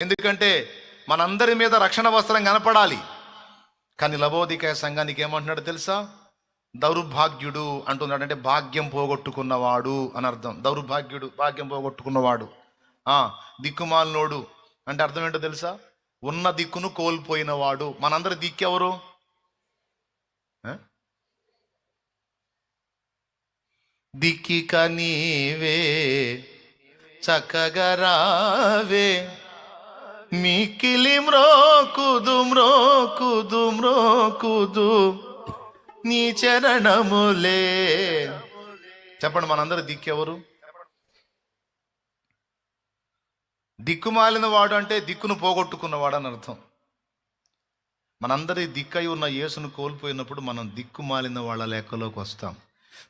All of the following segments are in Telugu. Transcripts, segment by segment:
ఎందుకంటే మనందరి మీద రక్షణ వస్త్రం కనపడాలి. కానీ లవోదికాయ సంఘానికి ఏమంటున్నాడు తెలుసా? దౌర్భాగ్యుడు అంటున్నాడు అంటే భాగ్యం పోగొట్టుకున్నవాడు అని అర్థం. దౌర్భాగ్యుడు భాగ్యం పోగొట్టుకున్నవాడు. దిక్కుమాలినోడు అంటే అర్థం ఏంటో తెలుసా? ఉన్న దిక్కును కోల్పోయినవాడు. మనందరి దిక్కెవరు? దిక్కి దిక్కిక నీవే చక్కగా రావే. మికిలి మ్రోకుదు మ్రోకుదు మ్రోకుదు. నీ చరణములే. చెప్పండి మనందరు దిక్కెవరు? దిక్కుమాలిన వాడు అంటే దిక్కును పోగొట్టుకున్నవాడు అని అర్థం. మనందరి దిక్కై ఉన్న యేసును కోల్పోయినప్పుడు మనం దిక్కుమాలిన వాళ్ళ లెక్కలోకి వస్తాం.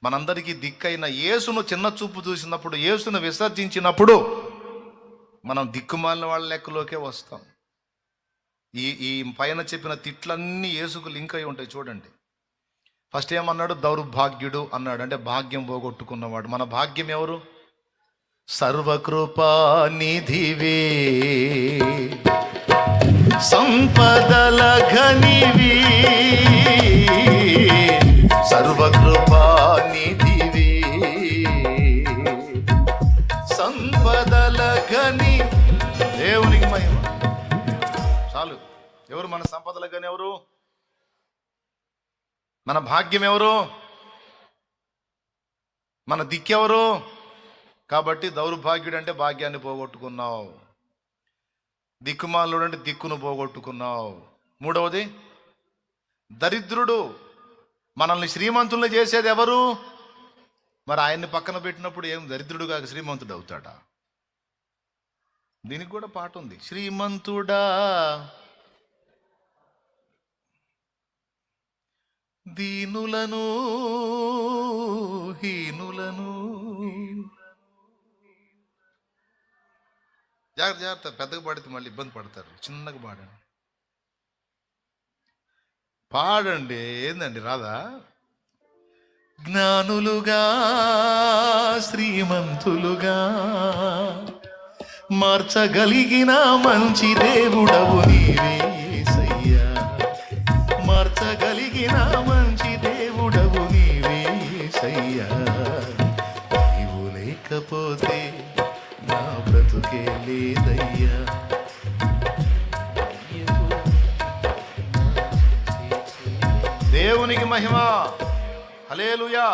మనందరికీ దిక్కైన యేసును చిన్న చూపు చూసినప్పుడు యేసును విసర్జించినప్పుడు మనం దిక్కుమాలిన వాళ్ళ లెక్కలోకే వస్తాం. ఈ ఈ పైన చెప్పిన తిట్లన్నీ యేసుకు లింక్ అయి ఉంటాయి చూడండి. ఫస్ట్ ఏమన్నాడు? దౌర్భాగ్యుడు అన్నాడు. అంటే భాగ్యం పోగొట్టుకున్నవాడు. మన భాగ్యం ఎవరు? సర్వకృపా నిధివే. సంపదల ఘనివి. సర్వకృప సంపదల గని దేవునికి మహిమ. చాలు. ఎవరు మన సంపదల గని ఎవరు? మన భాగ్యం ఎవరు? మన దిక్కెవరు కాబట్టి దౌర్భాగ్యుడు అంటే భాగ్యాన్ని పోగొట్టుకున్నావు. దిక్కుమాలుడు అంటే దిక్కును పోగొట్టుకున్నావు. మూడవది దరిద్రుడు మనల్ని శ్రీమంతుల్ని చేసేది ఎవరు? మరి ఆయన్ని పక్కన పెట్టినప్పుడు ఏం దరిద్రుడు కాక శ్రీమంతుడు అవుతాడా? దీనికి కూడా పాట ఉంది. శ్రీమంతుడా దీనులను హీనులను. జాగ్రత్త జాగ్రత్త. పెద్దగా పాడితే మళ్ళీ ఇబ్బంది పడతారు. చిన్నగా పాడండి. పాడండి. ఏందండి రాదా జ్ఞానులుగా శ్రీమంతులుగా మార్చగలిగిన మంచి దేవుడవు నీవే యేసయ్యా. మార్చగలిగిన మంచి దేవుడవు నీవే యేసయ్యా. నీవు లేకపోతే నా బ్రతుకే లేదయ్యా. దేవునికి మహిమ. హలేలుయా